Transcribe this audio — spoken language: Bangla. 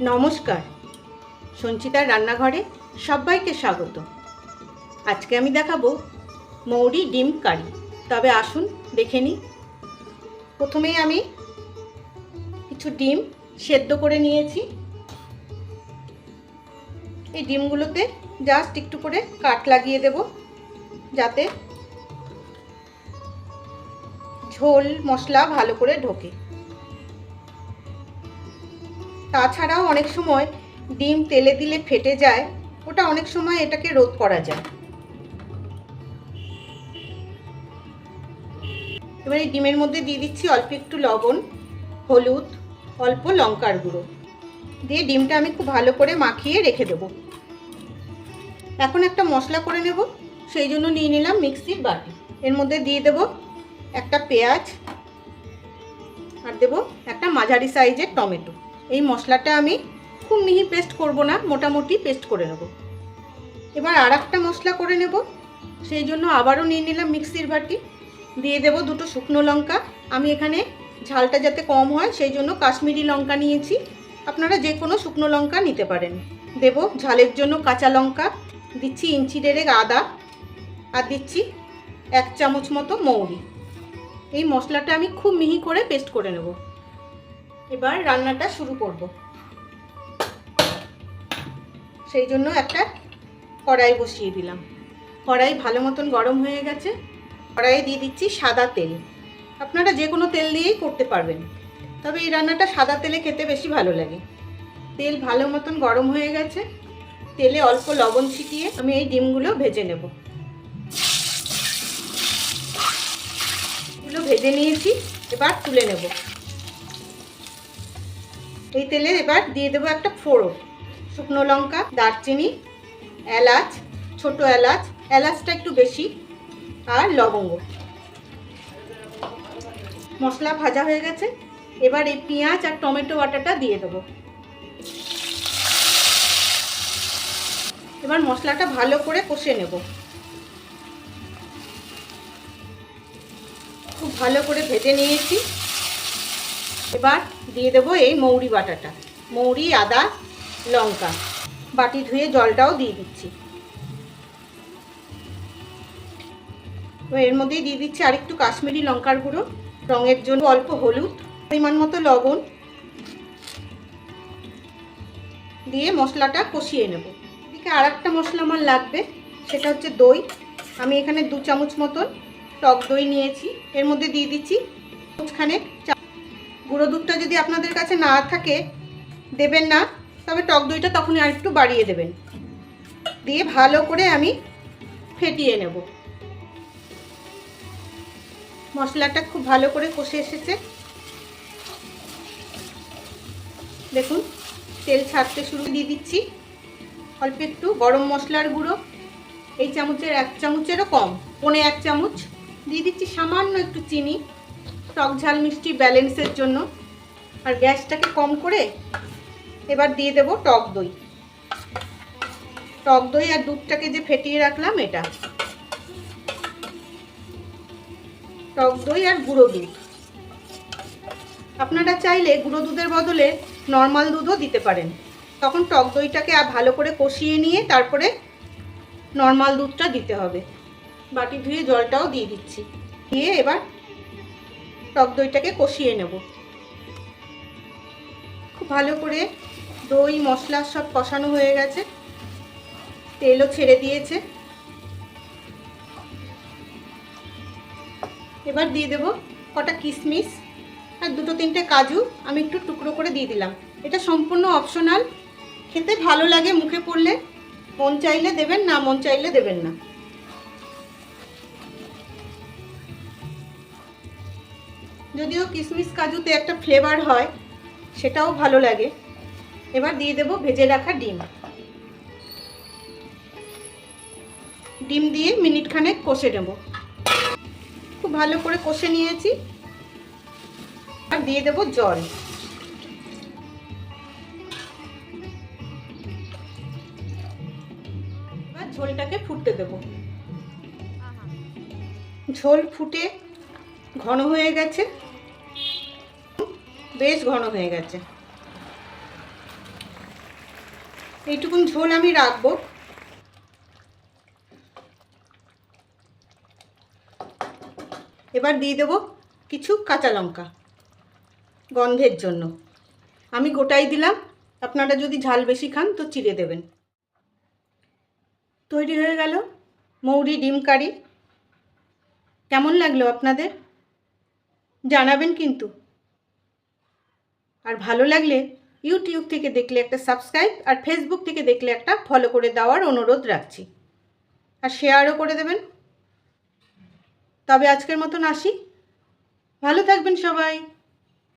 নমস্কার। সঞ্চিতার রান্নাঘরে সবাইকে স্বাগত। আজকে আমি দেখাবো মৌরি ডিম কারি। তবে আসুন দেখে নিই। প্রথমেই আমি কিছু ডিম সেদ্ধ করে নিয়েছি। এই ডিমগুলোতে জাস্ট একটু করে কাট লাগিয়ে দেব। যাতে ঝোল মশলা ভালো করে ঢোকে। তাছাড়াও অনেক সময় ডিম তেলে দিলে ফেটে যায়, ওটা অনেক সময় এটাকে রোধ করা যায়। এবার এই ডিমের মধ্যে দিয়ে দিচ্ছি অল্প একটু লবণ, হলুদ, অল্প লঙ্কার গুঁড়ো। দিয়ে ডিমটা আমি খুব ভালো করে মাখিয়ে রেখে দেব। এখন একটা মশলা করে নেব, সেই জন্য নিয়ে নিলাম মিক্সির বাটি। এর মধ্যে দিয়ে দেব একটা পেঁয়াজ, আর দেব একটা মাঝারি সাইজের টমেটো। এই মশলাটা আমি খুব মিহি পেস্ট করব না, মোটামুটি পেস্ট করে নেব। এবার আর একটা মশলা করে নেব, সেই জন্য আবারও নিয়ে নিলাম মিক্সির বাটি। দিয়ে দেব দুটো শুকনো লঙ্কা। আমি এখানে ঝালটা যাতে কম হয়, সেই জন্য কাশ্মীরি লঙ্কা নিয়েছি। আপনারা যে কোনো শুকনো লঙ্কা নিতে পারেন। দেব ঝালের জন্য কাঁচা লঙ্কা, দিচ্ছি ইঞ্চি ডেরেক আদা, আর দিচ্ছি এক চামচ মতো মৌরি। এই মশলাটা আমি খুব মিহি করে পেস্ট করে নেব। এবার রান্নাটা শুরু করব। সেই জন্য একটা কড়াই বসিয়ে দিলাম। কড়াই ভালো মতন গরম হয়ে গেছে। কড়াইয়ে দিয়ে দিচ্ছি সাদা তেল। আপনারা যে কোনো তেল দিয়েই করতে পারবেন। তবে এই রান্নাটা সাদা তেলে খেতে বেশি ভালো লাগে। তেল ভালো মতন গরম হয়ে গেছে। তেলে অল্প লবণ ছিটিয়ে আমি এই ডিমগুলো ভেজে নেব। এগুলো ভেজে নিয়েছি। এবার তুলে নেব। এই তেলে এবার দিয়ে দেবো একটা ফোড়ন। শুকনো লঙ্কা, দারচিনি, এলাচ, ছোট এলাচ, এলাচটা একটু বেশি, আর লবঙ্গ। মশলা ভাজা হয়ে গেছে। এবার এই পেঁয়াজ আর টমেটো বাটাটা দিয়ে দেবো। এবার মশলাটা ভালো করে কষে নেব। খুব ভালো করে ভেজে নিয়েছি। এবার দিয়ে দেবো এই মৌরি বাটাটা। মৌরি, আদা, লঙ্কা। বাটি ধুয়ে জলটাও দিয়ে দিচ্ছি। এর মধ্যেই দিয়ে দিচ্ছি আরেকটু কাশ্মীরি লঙ্কার গুঁড়ো। রঙের জন্য অল্প হলুদ, পরিমাণ মতো লবণ। দিয়ে মশলাটা কষিয়ে নেব। এদিকে আর একটা মশলা আমার লাগবে, সেটা হচ্ছে দই। আমি এখানে দু চামচ মতন টক দই নিয়েছি। এর মধ্যে দিয়ে দিচ্ছি। চামচখানে গুঁড়ো দুধটা যদি আপনাদের কাছে না থাকে, দেবেন না, তবে টক দইটা তখনই আর একটু বাড়িয়ে দেবেন। দিয়ে ভালো করে আমি ফেটিয়ে নেব। মশলাটা খুব ভালো করে কষে এসেছে। দেখুন, তেল ছাড়তে শুরু দিয়ে দিচ্ছি। অল্প একটু গরম মশলার গুঁড়ো, এই চামচের এক চামচেরও কম, পনে এক চামচ। দিয়ে দিচ্ছি সামান্য একটু চিনি। টক ঝাল মিষ্টি ব্যালেন্সের জন্য। আর গ্যাসটাকে কম করে এবার দিয়ে দেব টক দই। টক দই আর দুধটাকে যে ফেটিয়ে রাখলাম এটা। টক দই আর গুঁড়ো দুধ। আপনারা চাইলে গুঁড়ো দুধের বদলে নর্মাল দুধও দিতে পারেন। তখন টক দইটাকে আর ভালো করে কষিয়ে নিয়ে তারপরে নর্মাল দুধটা দিতে হবে। বাটি ধুয়ে জলটাও দিয়ে দিচ্ছি। দিয়ে এবার টক দইটাকে কষিয়ে নেব। খুব ভালো করে দই, মশলা সব কষানো হয়ে গেছে। তেলও ছেড়ে দিয়েছে। এবার দিয়ে দেব কটা কিশমিশ আর দুটো তিনটে কাজু। আমি একটু টুকরো করে দিয়ে দিলাম। এটা সম্পূর্ণ অপশনাল খেতে ভালো লাগে, মুখে পড়লে। মন চাইলে দেবেন, না মন চাইলে দেবেন না। যদিও কিশমিশ কাজুতে একটা ফ্লেভার হয়, সেটাও ভালো লাগে। এবার দিয়ে দেব ভেজে রাখা ডিম। ডিম দিয়ে মিনিট খানেক কষে নেব। খুব ভালো করে কষে নিয়েছি। আর দিয়ে দেব জল। এবার ঝোলটাকে ফুটতে দেব। ঝোল ফুটে ঘন হয়ে গেছে। বেশ ঘন হয়ে গেছে। এইটুকুন ঝোল আমি রাখব। এবার দিয়ে দেবো কিছু কাঁচা লঙ্কা গন্ধের জন্য। আমি গোটাই দিলাম। আপনারা যদি ঝাল বেশি খান তো চিড়ে দেবেন। তৈরি হয়ে গেল মৌরি ডিম কারি। কেমন লাগল আপনাদের? জানাবেন কিন্তু। আর ভালো লাগলে ইউটিউব থেকে দেখলে একটা সাবস্ক্রাইব আর ফেসবুক থেকে দেখলে একটা ফলো করে দেওয়ার অনুরোধ রাখছি। আর শেয়ারও করে দেবেন। তবে আজকের মতন আসি। ভালো থাকবেন সবাই।